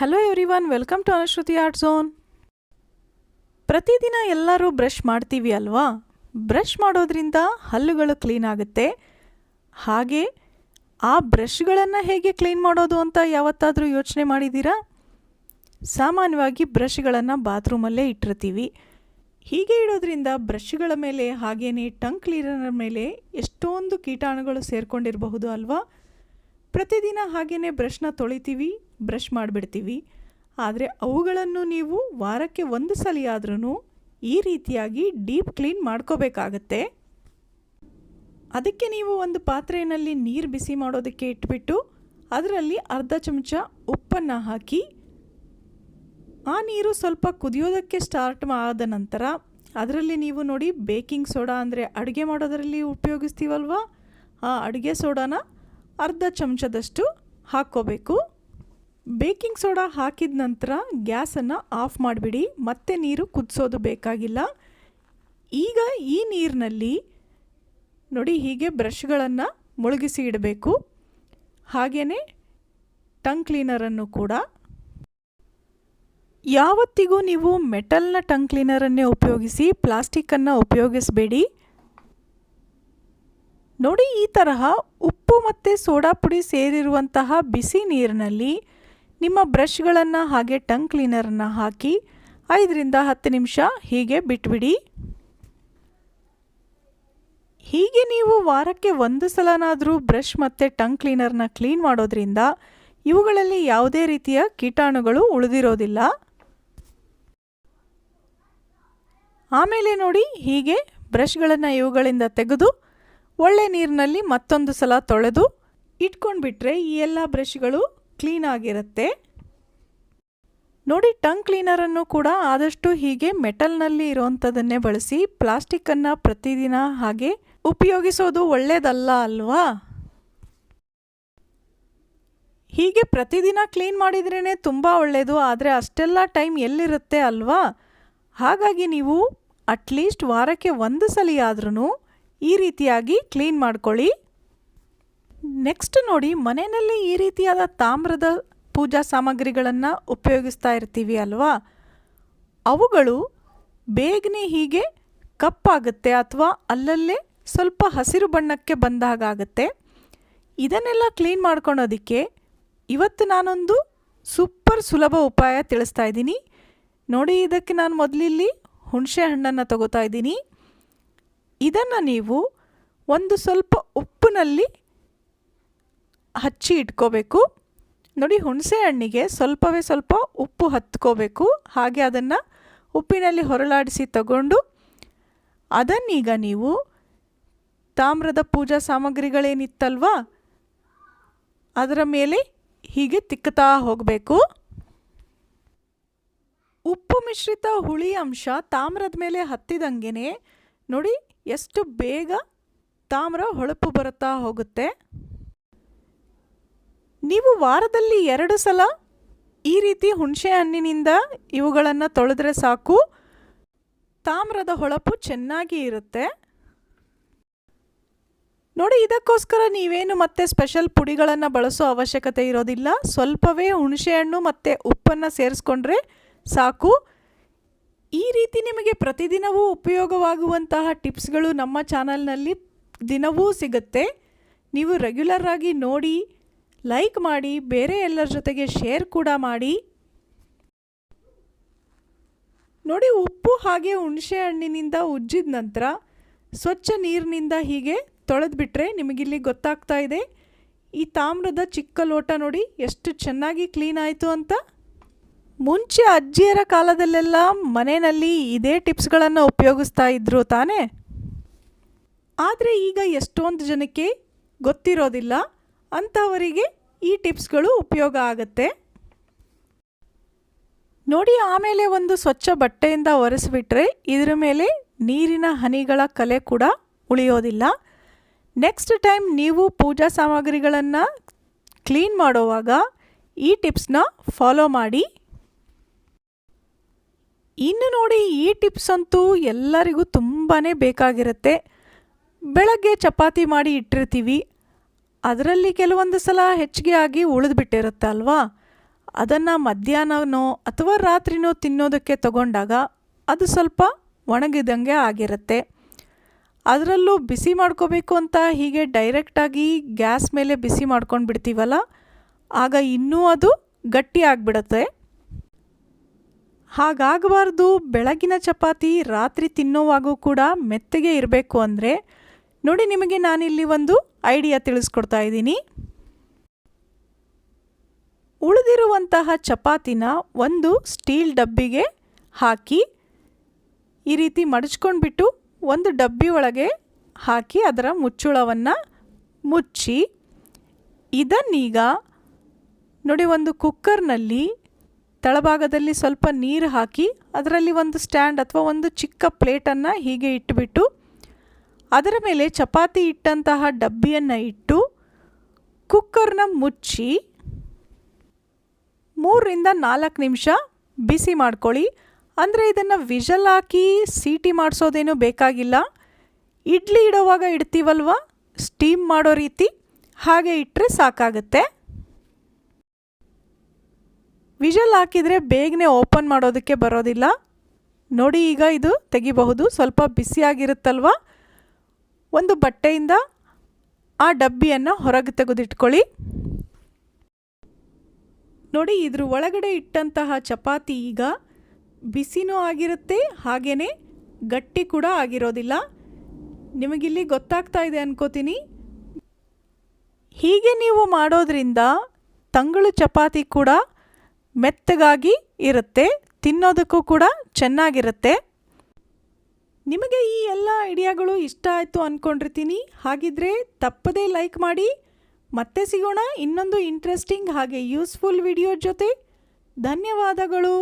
Hello everyone welcome to Anushruti art zone ಪ್ರತಿದಿನ ಎಲ್ಲರೂ brush ಮಾಡ್ತೀವಿ ಅಲ್ವಾ? ಬ್ರಷ್ ಮಾಡೋದ್ರಿಂದ ಹಲ್ಲುಗಳು ಕ್ಲೀನ್ ಆಗುತ್ತೆ. ಹಾಗೆ ಆ ಬ್ರಷ್ಗಳನ್ನು ಹೇಗೆ ಕ್ಲೀನ್ ಮಾಡೋದು ಅಂತ ಯಾವತ್ತಾದರೂ ಯೋಚನೆ ಮಾಡಿದ್ದೀರಾ? ಸಾಮಾನ್ಯವಾಗಿ ಬ್ರಷ್ಗಳನ್ನು ಬಾತ್ರೂಮಲ್ಲೇ ಇಟ್ಟಿರ್ತೀವಿ. ಹೀಗೆ ಇಡೋದ್ರಿಂದ ಬ್ರಷ್ಗಳ ಮೇಲೆ ಹಾಗೆಯೇ ಟಂಗ್ ಕ್ಲೀನರ್ ಮೇಲೆ ಎಷ್ಟೊಂದು ಕೀಟಾಣುಗಳು ಸೇರಿಕೊಂಡಿರಬಹುದು ಅಲ್ವಾ? ಪ್ರತಿದಿನ ಹಾಗೆಯೇ ಬ್ರಷ್ನ ತೊಳಿತೀವಿ. ಬ್ರಷ್ ಮಾಡಿಬಿಡ್ತೀವಿ. ಆದರೆ ಅವುಗಳನ್ನು ನೀವು ವಾರಕ್ಕೆ ಒಂದು ಸಲ ಆದ್ರೂ ಈ ರೀತಿಯಾಗಿ ಡೀಪ್ ಕ್ಲೀನ್ ಮಾಡ್ಕೋಬೇಕಾಗತ್ತೆ. ಅದಕ್ಕೆ ನೀವು ಒಂದು ಪಾತ್ರೆಯಲ್ಲಿ ನೀರು ಬಿಸಿ ಮಾಡೋದಕ್ಕೆ ಇಟ್ಬಿಟ್ಟು ಅದರಲ್ಲಿ ಅರ್ಧ ಚಮಚ ಉಪ್ಪನ್ನು ಹಾಕಿ, ಆ ನೀರು ಸ್ವಲ್ಪ ಕುದಿಯೋದಕ್ಕೆ ಸ್ಟಾರ್ಟ್ ಆದ ನಂತರ ಅದರಲ್ಲಿ ನೀವು ನೋಡಿ ಬೇಕಿಂಗ್ ಸೋಡಾ ಅಂದರೆ ಅಡುಗೆ ಮಾಡೋದರಲ್ಲಿ ಉಪಯೋಗಿಸ್ತೀವಲ್ವ? ಆ ಅಡುಗೆ ಸೋಡಾನ ಅರ್ಧ ಚಮಚದಷ್ಟು ಹಾಕ್ಕೋಬೇಕು. ಬೇಕಿಂಗ್ ಸೋಡಾ ಹಾಕಿದ ನಂತರ ಗ್ಯಾಸನ್ನು ಆಫ್ ಮಾಡಿಬಿಡಿ, ಮತ್ತೆ ನೀರು ಕುದಿಸೋದು ಬೇಕಾಗಿಲ್ಲ. ಈಗ ಈ ನೀರಿನಲ್ಲಿ ನೋಡಿ ಹೀಗೆ ಬ್ರಷ್ಗಳನ್ನು ಮುಳುಗಿಸಿ ಇಡಬೇಕು. ಹಾಗೆಯೇ ಟಂಗ್ ಕ್ಲೀನರನ್ನು ಕೂಡ. ಯಾವತ್ತಿಗೂ ನೀವು ಮೆಟಲ್ನ ಟಂಗ್ ಕ್ಲೀನರನ್ನೇ ಉಪಯೋಗಿಸಿ ಪ್ಲಾಸ್ಟಿಕ್ಕನ್ನು ಉಪಯೋಗಿಸಬೇಡಿ. ನೋಡಿ ಈ ತರಹ ಉಪ್ಪು ಮತ್ತು ಸೋಡಾ ಪುಡಿ ಸೇರಿರುವಂತಹ ಬಿಸಿ ನೀರಿನಲ್ಲಿ ನಿಮ್ಮ ಬ್ರಷ್ಗಳನ್ನು ಹಾಗೆ ಟಂಗ್ ಕ್ಲೀನರನ್ನು ಹಾಕಿ ಐದರಿಂದ ಹತ್ತು ನಿಮಿಷ ಹೀಗೆ ಬಿಟ್ಬಿಡಿ. ಹೀಗೆ ನೀವು ವಾರಕ್ಕೆ ಒಂದು ಸಲನಾದರೂ ಬ್ರಷ್ ಮತ್ತು ಟಂಗ್ ಕ್ಲೀನರ್ನ ಕ್ಲೀನ್ ಮಾಡೋದ್ರಿಂದ ಇವುಗಳಲ್ಲಿ ಯಾವುದೇ ರೀತಿಯ ಕೀಟಾಣುಗಳು ಉಳಿದಿರೋದಿಲ್ಲ. ಆಮೇಲೆ ನೋಡಿ ಹೀಗೆ ಬ್ರಷ್ಗಳನ್ನು ಇವುಗಳಿಂದ ತೆಗೆದು ಒಳ್ಳೆ ನೀರಿನಲ್ಲಿ ಮತ್ತೊಂದು ಸಲ ತೊಳೆದು ಇಟ್ಕೊಂಡ್ಬಿಟ್ರೆ ಈ ಎಲ್ಲ ಬ್ರಷ್ಗಳು ಕ್ಲೀನ್ ಆಗಿರುತ್ತೆ. ನೋಡಿ ಟಂಗ್ ಕ್ಲೀನರನ್ನು ಕೂಡ ಆದಷ್ಟು ಹೀಗೆ ಮೆಟಲ್ನಲ್ಲಿ ಇರುವಂಥದ್ದನ್ನೇ ಬಳಸಿ ಪ್ಲಾಸ್ಟಿಕ್ಕನ್ನು ಪ್ರತಿದಿನ ಹಾಗೆ ಉಪಯೋಗಿಸೋದು ಒಳ್ಳೆಯದಲ್ಲ ಅಲ್ವಾ? ಹೀಗೆ ಪ್ರತಿದಿನ ಕ್ಲೀನ್ ಮಾಡಿದ್ರೇ ತುಂಬ ಒಳ್ಳೆಯದು ಆದರೆ ಅಷ್ಟೆಲ್ಲ ಟೈಮ್ ಎಲ್ಲಿರುತ್ತೆ ಅಲ್ವಾ? ಹಾಗಾಗಿ ನೀವು ಅಟ್ಲೀಸ್ಟ್ ವಾರಕ್ಕೆ ಒಂದು ಸಲ ಈ ರೀತಿಯಾಗಿ ಕ್ಲೀನ್ ಮಾಡ್ಕೊಳ್ಳಿ. ನೆಕ್ಸ್ಟ್ ನೋಡಿ, ಮನೆಯಲ್ಲಿ ಈ ರೀತಿಯಾದ ತಾಮ್ರದ ಪೂಜಾ ಸಾಮಗ್ರಿಗಳನ್ನು ಉಪಯೋಗಿಸ್ತಾ ಇರ್ತೀವಿ ಅಲ್ವಾ? ಅವುಗಳು ಬೇಗನೆ ಹೀಗೆ ಕಪ್ಪಾಗುತ್ತೆ ಅಥವಾ ಅಲ್ಲಲ್ಲೇ ಸ್ವಲ್ಪ ಹಸಿರು ಬಣ್ಣಕ್ಕೆ ಬಂದಾಗುತ್ತೆ ಇದನ್ನೆಲ್ಲ ಕ್ಲೀನ್ ಮಾಡ್ಕೊಳೋದಕ್ಕೆ ಇವತ್ತು ನಾನೊಂದು ಸೂಪರ್ ಸುಲಭ ಉಪಾಯ ತಿಳಿಸ್ತಾ ಇದ್ದೀನಿ. ನೋಡಿ, ಇದಕ್ಕೆ ನಾನು ಮೊದಲಿಲ್ಲಿ ಹುಣಸೆ ಹಣ್ಣನ್ನು ತಗೋತಾ ಇದ್ದೀನಿ. ಇದನ್ನು ನೀವು ಒಂದು ಸ್ವಲ್ಪ ಉಪ್ಪಿನಲ್ಲಿ ಹಚ್ಚಿ ಇಟ್ಕೋಬೇಕು. ನೋಡಿ ಹುಣಸೆ ಹಣ್ಣಿಗೆ ಸ್ವಲ್ಪವೇ ಸ್ವಲ್ಪ ಉಪ್ಪು ಹತ್ಕೋಬೇಕು. ಹಾಗೆ ಅದನ್ನು ಉಪ್ಪಿನಲ್ಲಿ ಹೊರಳಾಡಿಸಿ ತಗೊಂಡು ಅದನ್ನೀಗ ನೀವು ತಾಮ್ರದ ಪೂಜಾ ಸಾಮಗ್ರಿಗಳೇನಿತ್ತಲ್ವ, ಅದರ ಮೇಲೆ ಹೀಗೆ ತಿಕ್ಕುತ್ತಾ ಹೋಗಬೇಕು. ಉಪ್ಪು ಮಿಶ್ರಿತ ಹುಳಿ ಅಂಶ ತಾಮ್ರದ ಮೇಲೆ ಹತ್ತಿದಂಗೆ ನೋಡಿ ಎಷ್ಟು ಬೇಗ ತಾಮ್ರ ಹೊಳಪು ಬರುತ್ತಾ ಹೋಗುತ್ತೆ. ನೀವು ವಾರದಲ್ಲಿ ಎರಡು ಸಲ ಈ ರೀತಿ ಹುಣಸೆ ಹಣ್ಣಿನಿಂದ ಇವುಗಳನ್ನು ತೊಳೆದ್ರೆ ಸಾಕು. ತಾಮ್ರದ ಹೊಳಪು ಚೆನ್ನಾಗಿ ಇರುತ್ತೆ. ನೋಡಿ, ಇದಕ್ಕೋಸ್ಕರ ನೀವೇನು ಮತ್ತೆ ಸ್ಪೆಷಲ್ ಪುಡಿಗಳನ್ನು ಬಳಸೋ ಅವಶ್ಯಕತೆ ಇರೋದಿಲ್ಲ. ಸ್ವಲ್ಪವೇ ಹುಣಸೆಹಣ್ಣು ಮತ್ತು ಉಪ್ಪನ್ನು ಸೇರಿಸ್ಕೊಂಡ್ರೆ ಸಾಕು. ಈ ರೀತಿ ನಿಮಗೆ ಪ್ರತಿದಿನವೂ ಉಪಯೋಗವಾಗುವಂತಹ ಟಿಪ್ಸ್ಗಳು ನಮ್ಮ ಚಾನಲ್ನಲ್ಲಿ ದಿನವೂ ಸಿಗುತ್ತೆ. ನೀವು ರೆಗ್ಯುಲರ್ ಆಗಿ ನೋಡಿ ಲೈಕ್ ಮಾಡಿ, ಬೇರೆ ಎಲ್ಲರ ಜೊತೆಗೆ ಶೇರ್ ಕೂಡ ಮಾಡಿ. ನೋಡಿ, ಉಪ್ಪು ಹಾಗೆ ಹುಣಸೆ ಹಣ್ಣಿನಿಂದ ಉಜ್ಜಿದ ನಂತರ ಸ್ವಚ್ಛ ನೀರಿನಿಂದ ಹೀಗೆ ತೊಳೆದ್ಬಿಟ್ರೆ ನಿಮಗಿಲ್ಲಿ ಗೊತ್ತಾಗ್ತಾ ಇದೆ. ಈ ತಾಮ್ರದ ಚಿಕ್ಕ ಲೋಟ ನೋಡಿ, ಎಷ್ಟು ಚೆನ್ನಾಗಿ ಕ್ಲೀನ್ ಆಯಿತು ಅಂತ. ಮುಂಚೆ ಅಜ್ಜಿಯರ ಕಾಲದಲ್ಲೆಲ್ಲ ಮನೆಯಲ್ಲಿ ಇದೇ ಟಿಪ್ಸ್ಗಳನ್ನು ಉಪಯೋಗಿಸ್ತಾ ಇದ್ರು ತಾನೇ. ಆದರೆ ಈಗ ಎಷ್ಟೊಂದು ಜನಕ್ಕೆ ಗೊತ್ತಿರೋದಿಲ್ಲ. ಅಂಥವರಿಗೆ ಈ ಟಿಪ್ಸ್ಗಳು ಉಪಯೋಗ ಆಗುತ್ತೆ. ನೋಡಿ ಆಮೇಲೆ ಒಂದು ಸ್ವಚ್ಛ ಬಟ್ಟೆಯಿಂದ ಒರೆಸಿಬಿಟ್ರೆ ಇದರ ಮೇಲೆ ನೀರಿನ ಹನಿಗಳ ಕಲೆ ಕೂಡ ಉಳಿಯೋದಿಲ್ಲ. ನೆಕ್ಸ್ಟ್ ಟೈಮ್ ನೀವು ಪೂಜಾ ಸಾಮಗ್ರಿಗಳನ್ನು ಕ್ಲೀನ್ ಮಾಡುವಾಗ ಈ ಟಿಪ್ಸ್ನ ಫಾಲೋ ಮಾಡಿ. ಇನ್ನು ನೋಡಿ ಈ ಟಿಪ್ಸ್ ಅಂತೂ ಎಲ್ಲರಿಗೂ ತುಂಬಾ ಬೇಕಾಗಿರುತ್ತೆ. ಬೆಳಗ್ಗೆ ಚಪಾತಿ ಮಾಡಿ ಇಟ್ಟಿರ್ತೀವಿ. ಅದರಲ್ಲಿ ಕೆಲವೊಂದು ಸಲ ಹೆಚ್ಚಿಗೆ ಆಗಿ ಉಳಿದ್ಬಿಟ್ಟಿರುತ್ತೆ ಅಲ್ವಾ? ಅದನ್ನು ಮಧ್ಯಾಹ್ನನೋ ಅಥವಾ ರಾತ್ರಿನೋ ತಿನ್ನೋದಕ್ಕೆ ತಗೊಂಡಾಗ ಅದು ಸ್ವಲ್ಪ ಒಣಗಿದಂಗೆ ಆಗಿರುತ್ತೆ. ಅದರಲ್ಲೂ ಬಿಸಿ ಮಾಡ್ಕೋಬೇಕು ಅಂತ ಹೀಗೆ ಡೈರೆಕ್ಟಾಗಿ ಗ್ಯಾಸ್ ಮೇಲೆ ಬಿಸಿ ಮಾಡ್ಕೊಂಡು ಬಿಡ್ತೀವಲ್ಲ? ಆಗ ಇನ್ನೂ ಅದು ಗಟ್ಟಿ ಆಗಿಬಿಡುತ್ತೆ. ಹಾಗಾಗಬಾರ್ದು. ಬೆಳಗಿನ ಚಪಾತಿ ರಾತ್ರಿ ತಿನ್ನೋವಾಗೂ ಕೂಡ ಮೆತ್ತಗೆ ಇರಬೇಕು ಅಂದರೆ ನೋಡಿ ನಿಮಗೆ ನಾನಿಲ್ಲಿ ಒಂದು ಐಡಿಯಾ ತಿಳಿಸ್ಕೊಡ್ತಾ ಇದ್ದೀನಿ. ಉಳಿದಿರುವಂತಹ ಚಪಾತಿನ ಒಂದು ಸ್ಟೀಲ್ ಡಬ್ಬಿಗೆ ಹಾಕಿ ಈ ರೀತಿ ಮಡಚ್ಕೊಂಡ್ಬಿಟ್ಟು ಒಂದು ಡಬ್ಬಿ ಒಳಗೆ ಹಾಕಿ ಅದರ ಮುಚ್ಚುಳವನ್ನು ಮುಚ್ಚಿ ಇದನ್ನೀಗ ನೋಡಿ ಒಂದು ಕುಕ್ಕರ್ನಲ್ಲಿ ತಳಭಾಗದಲ್ಲಿ ಸ್ವಲ್ಪ ನೀರು ಹಾಕಿ ಅದರಲ್ಲಿ ಒಂದು ಸ್ಟ್ಯಾಂಡ್ ಅಥವಾ ಒಂದು ಚಿಕ್ಕ ಪ್ಲೇಟನ್ನು ಹೀಗೆ ಇಟ್ಟುಬಿಟ್ಟು ಅದರ ಮೇಲೆ ಚಪಾತಿ ಇಟ್ಟಂತಹ ಡಬ್ಬಿಯನ್ನು ಇಟ್ಟು ಕುಕ್ಕರ್ನ ಮುಚ್ಚಿ ಮೂರರಿಂದ ನಾಲ್ಕು ನಿಮಿಷ ಬಿಸಿ ಮಾಡ್ಕೊಳ್ಳಿ. ಅಂದರೆ ಇದನ್ನು ವಿಷಲ್ ಹಾಕಿ ಸೀಟಿ ಮಾಡಿಸೋದೇನೂ ಬೇಕಾಗಿಲ್ಲ. ಇಡ್ಲಿ ಇಡೋವಾಗ ಇಡ್ತೀವಲ್ವ? ಸ್ಟೀಮ್ ಮಾಡೋ ರೀತಿ ಹಾಗೆ ಇಟ್ಟರೆ ಸಾಕಾಗುತ್ತೆ. ವಿಷಲ್ ಹಾಕಿದರೆ ಬೇಗನೆ ಓಪನ್ ಮಾಡೋದಕ್ಕೆ ಬರೋದಿಲ್ಲ. ನೋಡಿ ಈಗ ಇದು ತೆಗಿಬಹುದು. ಸ್ವಲ್ಪ ಬಿಸಿಯಾಗಿರುತ್ತಲ್ವ? ಒಂದು ಬಟ್ಟೆಯಿಂದ ಆ ಡಬ್ಬಿಯನ್ನು ಹೊರಗೆ ತೆಗೆದಿಟ್ಕೊಳ್ಳಿ. ನೋಡಿ, ಇದ್ರ ಒಳಗಡೆ ಇಟ್ಟಂತಹ ಚಪಾತಿ ಈಗ ಬಿಸಿನೂ ಆಗಿರುತ್ತೆ ಹಾಗೇ ಗಟ್ಟಿ ಕೂಡ ಆಗಿರೋದಿಲ್ಲ. ನಿಮಗಿಲ್ಲಿ ಗೊತ್ತಾಗ್ತಾ ಇದೆ ಅನ್ಕೋತೀನಿ. ಹೀಗೆ ನೀವು ಮಾಡೋದ್ರಿಂದ ತಂಗಳು ಚಪಾತಿ ಕೂಡ ಮೆತ್ತಗಾಗಿ ಇರುತ್ತೆ, ತಿನ್ನೋದಕ್ಕೂ ಕೂಡ ಚೆನ್ನಾಗಿರುತ್ತೆ. ನಿಮಗೆ ಈ ಎಲ್ಲ ಐಡಿಯಾಗಳು ಇಷ್ಟ ಆಯಿತು ಅಂದ್ಕೊಂಡಿರ್ತೀನಿ ಹಾಗಿದ್ರೆ ತಪ್ಪದೇ ಲೈಕ್ ಮಾಡಿ. ಮತ್ತೆ ಸಿಗೋಣ ಇನ್ನೊಂದು ಇಂಟ್ರೆಸ್ಟಿಂಗ್ ಹಾಗೆ ಯೂಸ್ಫುಲ್ ವಿಡಿಯೋ ಜೊತೆ. ಧನ್ಯವಾದಗಳು.